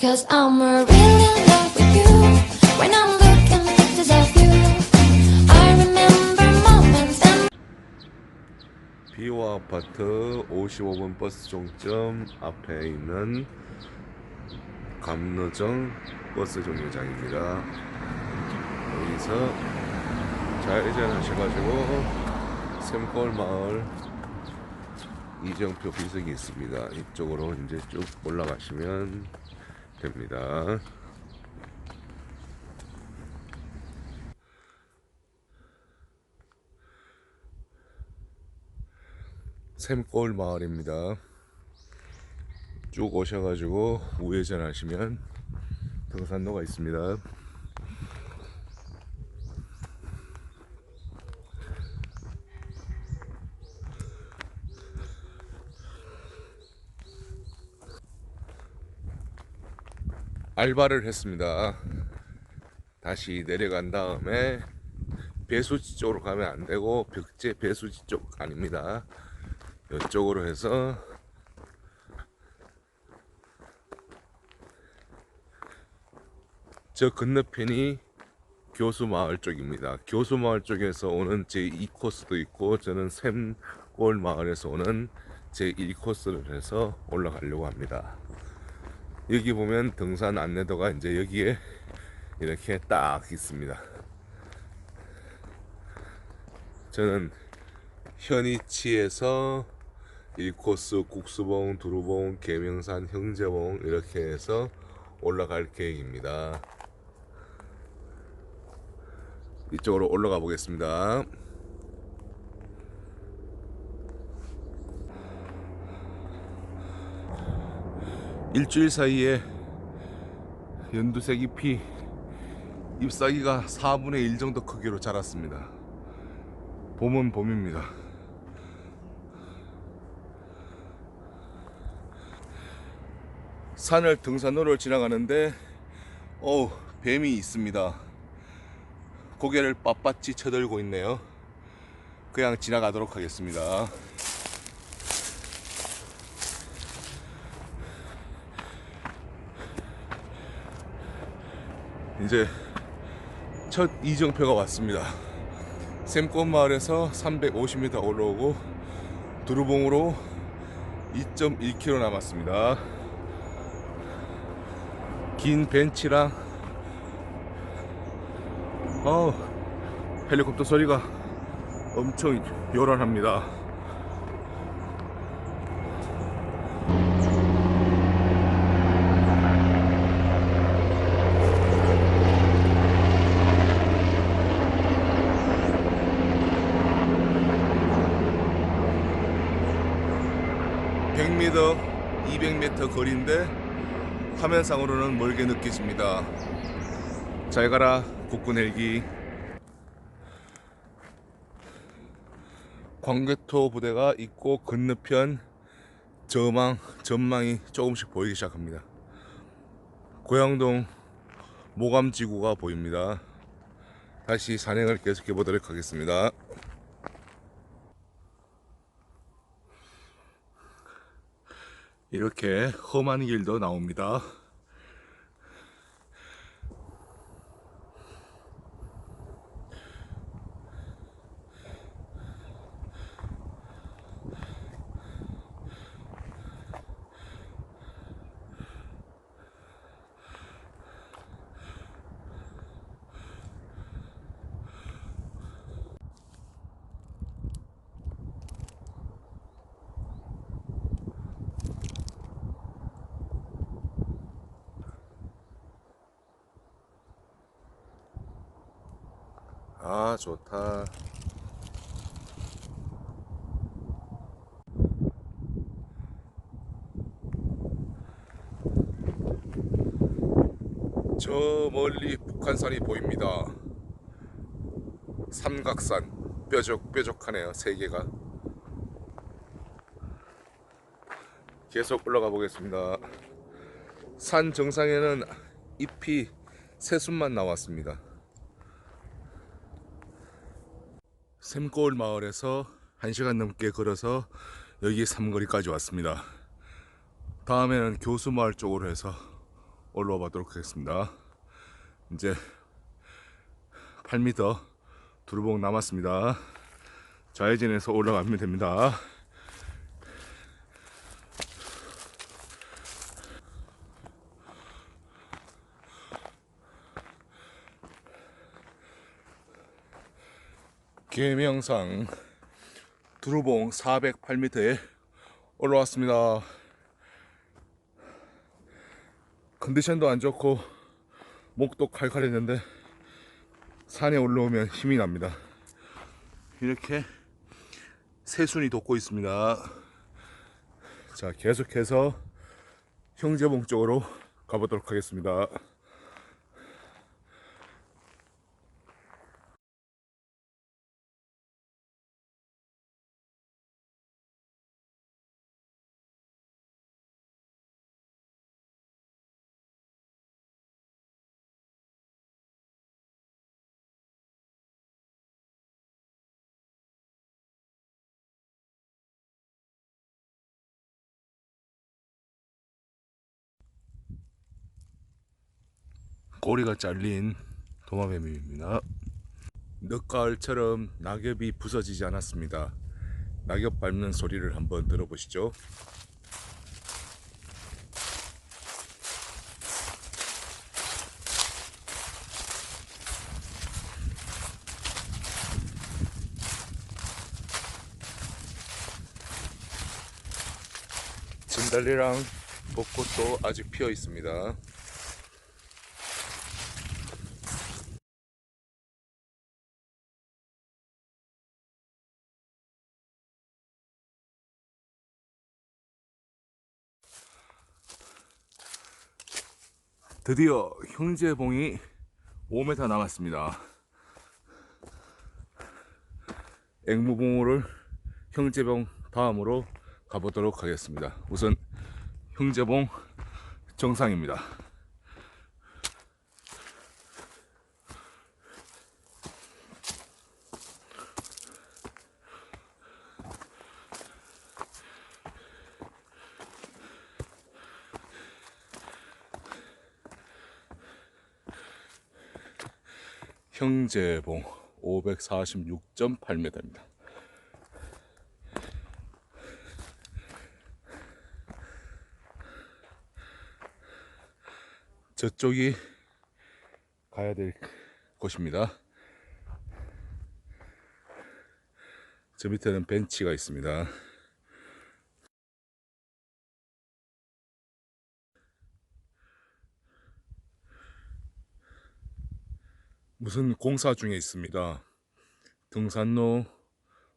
Cause I'm really in love with you when I'm looking at pictures of you. I remember moments and 비와 아파트 55번 버스 종점 앞에 있는 감로정 버스 정류장입니다. 여기서 좌회전하셔가지고 샘골 마을 이정표 비석이 있습니다. 이쪽으로 이제 쭉 올라가시면 됩니다. 샘골 마을입니다. 쭉 오셔가지고 우회전 하시면 등산로가 있습니다. 알바를 했습니다. 다시 내려간 다음에 배수지 쪽으로 가면 안 되고 벽제 배수지 쪽 아닙니다. 이쪽으로 해서 저 건너편이 교수마을 쪽입니다. 교수마을 쪽에서 오는 제 2코스도 있고 저는 샘골 마을에서 오는 제 1코스를 해서 올라가려고 합니다. 여기 보면 등산 안내도가 이제 여기에 이렇게 딱 있습니다. 저는 현이치에서 1코스 국수봉, 두루봉, 계명산, 형제봉 이렇게 해서 올라갈 계획입니다. 이쪽으로 올라가 보겠습니다. 일주일 사이에 연두색 잎이 잎사귀가 4분의 1 정도 크기로 자랐습니다. 봄은 봄입니다. 산을 등산로를 지나가는데 어우 뱀이 있습니다. 고개를 빳빳이 쳐들고 있네요. 그냥 지나가도록 하겠습니다. 이제 첫 이정표가 왔습니다. 샘꽃 마을에서 350m 올라오고 두루봉으로 2.1km 남았습니다. 긴 벤치랑 어 헬리콥터 소리가 엄청 요란합니다. (100m) (200m) 거리인데 화면상으로는 멀게 느껴집니다. 잘 가라 국군 헬기. 광개토 부대가 있고 건너편 저망 전망이 조금씩 보이기 시작합니다. 고양동 모감지구가 보입니다. 다시 산행을 계속해 보도록 하겠습니다. 이렇게 험한 길도 나옵니다. 아 좋다. 저 멀리 북한산이 보입니다. 삼각산 뾰족뾰족하네요. 세 개가. 계속 올라가 보겠습니다. 산 정상에는 잎이 새순만 나왔습니다. 샘골 마을에서 1시간 넘게 걸어서 여기 삼거리까지 왔습니다. 다음에는 교수 마을 쪽으로 해서 올라와 보도록 하겠습니다. 이제 8m 두루봉 남았습니다. 좌회전해서 올라가면 됩니다. 계명상 두루봉 408m에 올라왔습니다. 컨디션도 안 좋고 목도 칼칼했는데 산에 올라오면 힘이 납니다. 이렇게 새순이 돋고 있습니다. 자, 계속해서 형제봉 쪽으로 가보도록 하겠습니다. 꼬리가 잘린 도마뱀입니다. 늦가을처럼 낙엽이 부서지지 않았습니다. 낙엽 밟는 소리를 한번 들어보시죠. 진달래랑 벚꽃도 아직 피어 있습니다. 드디어 형제봉이 5m 남았습니다. 앵무봉우를 형제봉 다음으로 가보도록 하겠습니다. 우선 형제봉 정상입니다. 형제봉 546.8m입니다. 저쪽이 가야 될 곳입니다. 저 밑에는 벤치가 있습니다. 무슨 공사 중에 있습니다. 등산로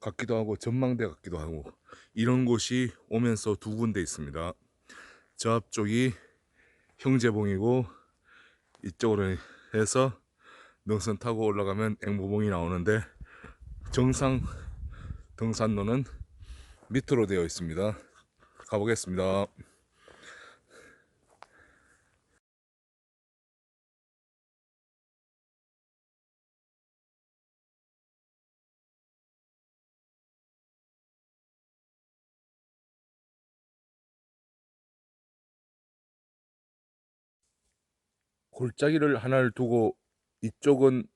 같기도 하고 전망대 같기도 하고 이런 곳이 오면서 두 군데 있습니다. 저 앞쪽이 형제봉이고 이쪽으로 해서 능선 타고 올라가면 앵무봉이 나오는데 정상 등산로는 밑으로 되어 있습니다. 가보겠습니다. 골짜기를 하나를 두고 이쪽은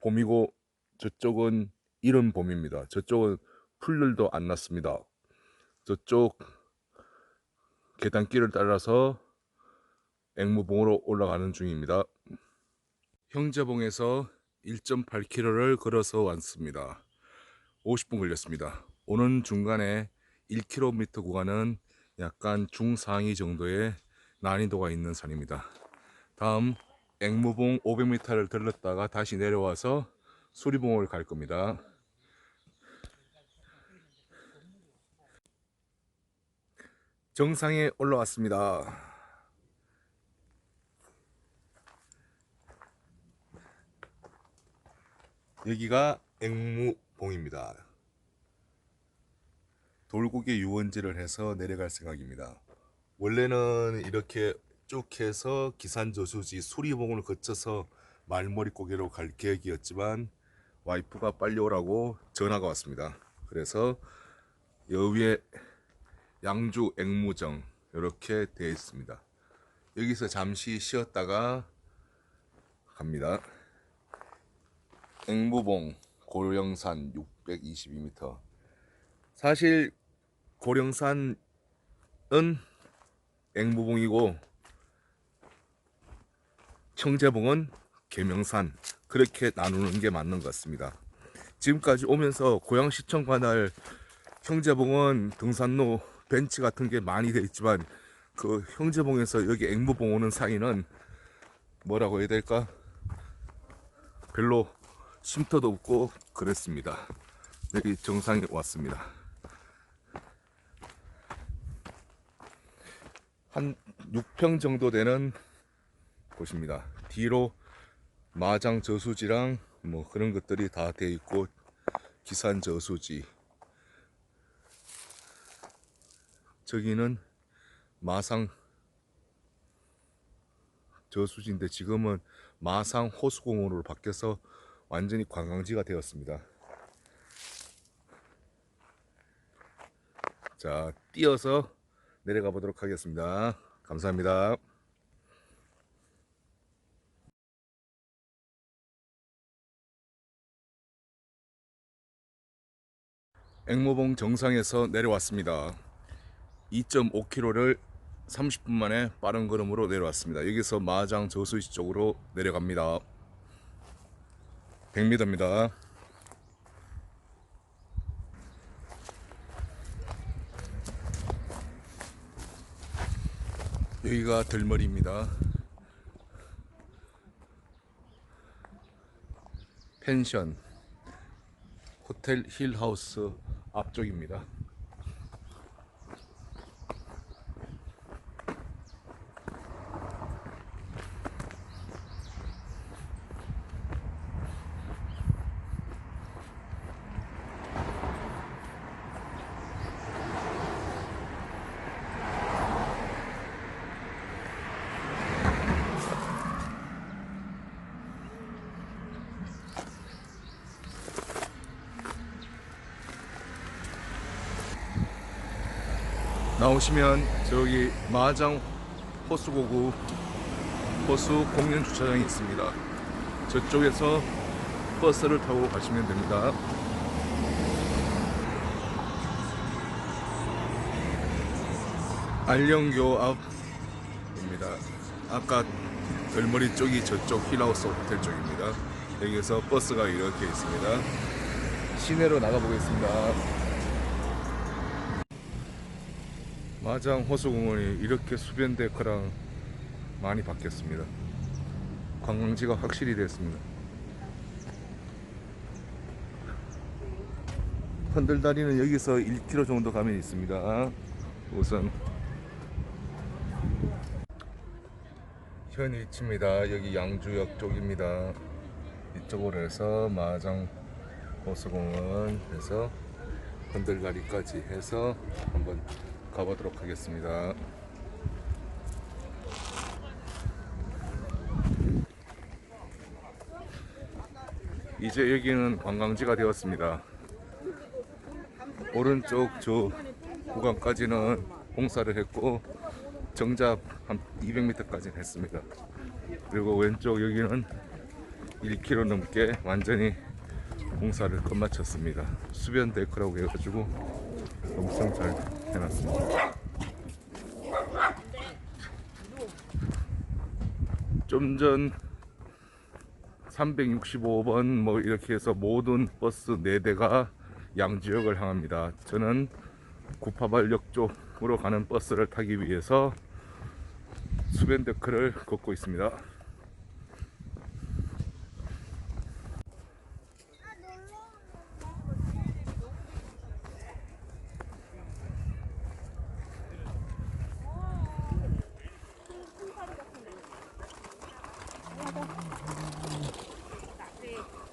봄이고 저쪽은 이른 봄입니다. 저쪽은 풀들도 안 났습니다. 저쪽 계단길을 따라서 앵무봉으로 올라가는 중입니다. 형제봉에서 1.8km를 걸어서 왔습니다. 50분 걸렸습니다. 오는 중간에 1km 구간은 약간 중상위 정도의 난이도가 있는 산입니다. 다음 앵무봉 500m를 들렀다가 다시 내려와서 수리봉을 갈 겁니다. 정상에 올라왔습니다. 여기가 앵무봉입니다. 돌고개 유원지를 해서 내려갈 생각입니다. 원래는 이렇게 쭉 해서 기산저수지 수리봉을 거쳐서 말머리 고개로 갈 계획이었지만 와이프가 빨리 오라고 전화가 왔습니다. 그래서 여위에 양주 앵무정 이렇게 되어 있습니다. 여기서 잠시 쉬었다가 갑니다. 앵무봉 고령산 622m. 사실 고령산은 앵무봉이고 청제봉은 계명산 그렇게 나누는 게 맞는 것 같습니다. 지금까지 오면서 고양시청 관할 형제봉은 등산로 벤치 같은 게 많이 돼 있지만 그 형제봉에서 여기 앵무봉 오는 사이는 뭐라고 해야 될까? 별로 쉼터도 없고 그랬습니다. 여기 정상에 왔습니다. 한 6평 정도 되는 곳입니다. 뒤로 마장 저수지랑 뭐 그런 것들이 다 돼 있고 기산 저수지 저기는 마상 저수지인데 지금은 마상 호수공원으로 바뀌어서 완전히 관광지가 되었습니다. 자, 뛰어서 내려가 보도록 하겠습니다. 감사합니다. 앵무봉 정상에서 내려왔습니다. 2.5km를 30분 만에 빠른 걸음으로 내려왔습니다. 여기서 마장 저수지 쪽으로 내려갑니다. 100m입니다. 여기가 들머리입니다. 펜션 호텔 힐하우스 앞쪽입니다. 나오시면 저기 마장 호수고구 호수 공연 주차장이 있습니다. 저쪽에서 버스를 타고 가시면 됩니다. 안령교 앞입니다. 아까 덜머리 쪽이 저쪽 힐하우스 호텔 쪽입니다. 여기서 버스가 이렇게 있습니다. 시내로 나가 보겠습니다. 마장 호수공원이 이렇게 수변 데크랑 많이 바뀌었습니다. 관광지가 확실히 됐습니다. 흔들다리는 여기서 1km 정도 가면 있습니다. 우선 현 위치입니다. 여기 양주역 쪽입니다. 이쪽으로 해서 마장 호수공원 해서 흔들다리까지 해서 한번 가보도록 하겠습니다. 이제 여기는 관광지가 되었습니다. 오른쪽 저 구간까지는 공사를 했고 정잡 한 200m까지 했습니다. 그리고 왼쪽 여기는 1km 넘게 완전히 공사를 끝마쳤습니다. 수변 데크라고 해가지고 엄청 잘 해놨습니다. 좀 전 365번 뭐 이렇게 해서 모든 버스 4대가 양지역을 향합니다. 저는 구파발역 쪽으로 가는 버스를 타기 위해서 수변데크를 걷고 있습니다.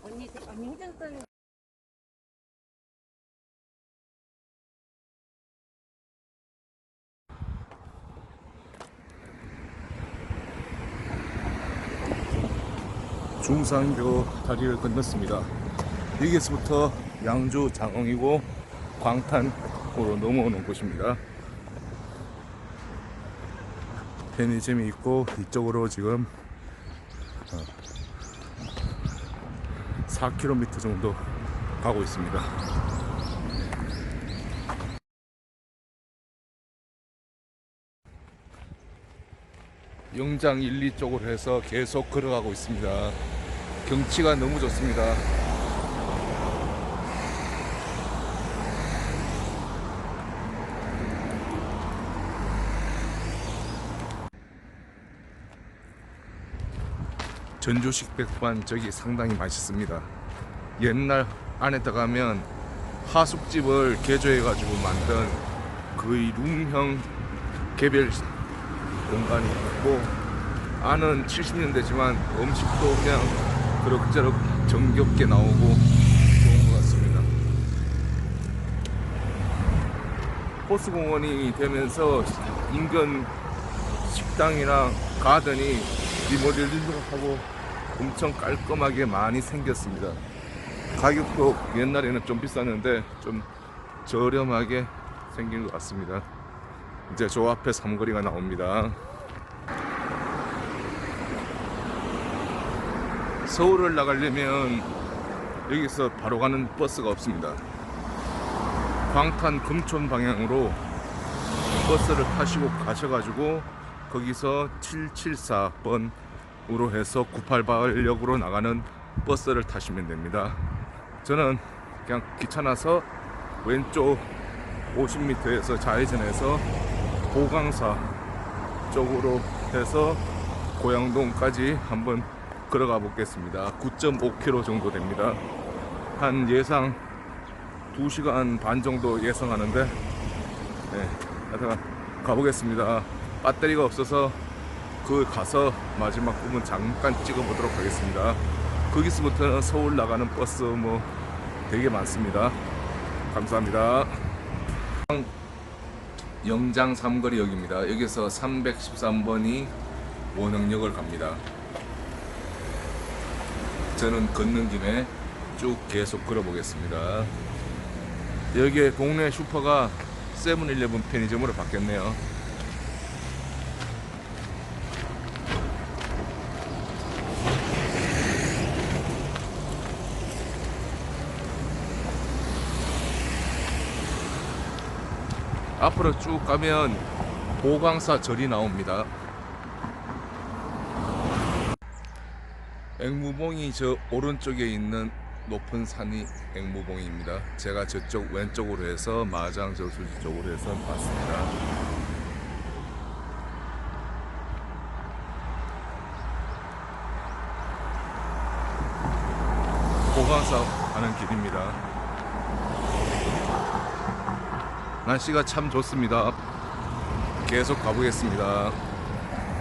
언니 언니 해장선 중산교 다리를 건넜습니다. 여기서부터 양주 장흥이고 광탄으로 넘어오는 곳입니다. 편의점이 있고 이쪽으로 지금 어, 4km 정도 가고 있습니다. 영장 1, 2 쪽으로 해서 계속 걸어가고 있습니다. 경치가 너무 좋습니다. 전주식 백반 저기 상당히 맛있습니다. 옛날 안에 들어가면 하숙집을 개조해가지고 만든 거의 룸형 개별 공간이 있고 안은 70년대지만 음식도 그냥 그럭저럭 정겹게 나오고 좋은 것 같습니다. 호수공원이 되면서 인근 식당이랑 가든이 리모델링도 하고 엄청 깔끔하게 많이 생겼습니다. 가격도 옛날에는 좀 비쌌는데 좀 저렴하게 생긴 것 같습니다. 이제 저 앞에 삼거리가 나옵니다. 서울을 나가려면 여기서 바로 가는 버스가 없습니다. 광탄 금촌 방향으로 버스를 타시고 가셔가지고 거기서 774번으로 해서 988역으로 나가는 버스를 타시면 됩니다. 저는 그냥 귀찮아서 왼쪽 50m에서 좌회전해서 보강사 쪽으로 해서 고양동까지 한번 걸어가 보겠습니다. 9.5km 정도 됩니다. 한 예상 2시간 반 정도 예상하는데 네, 가보겠습니다. 배터리가 없어서 그 가서 마지막 부분 잠깐 찍어보도록 하겠습니다. 거기서부터는 서울 나가는 버스 뭐 되게 많습니다. 감사합니다. 영장 삼거리역입니다. 여기서 313번이 원흥역을 갑니다. 저는 걷는 김에 쭉 계속 걸어 보겠습니다. 여기에 동네 슈퍼가 세븐일레븐 편의점으로 바뀌었네요. 앞으로 쭉 가면 보강사 절이 나옵니다. 앵무봉이 저 오른쪽에 있는 높은 산이 앵무봉입니다. 제가 저쪽 왼쪽으로 해서 마장 저수지 쪽으로 해서 봤습니다. 보강사 가는 길입니다. 날씨가 참 좋습니다. 계속 가보겠습니다.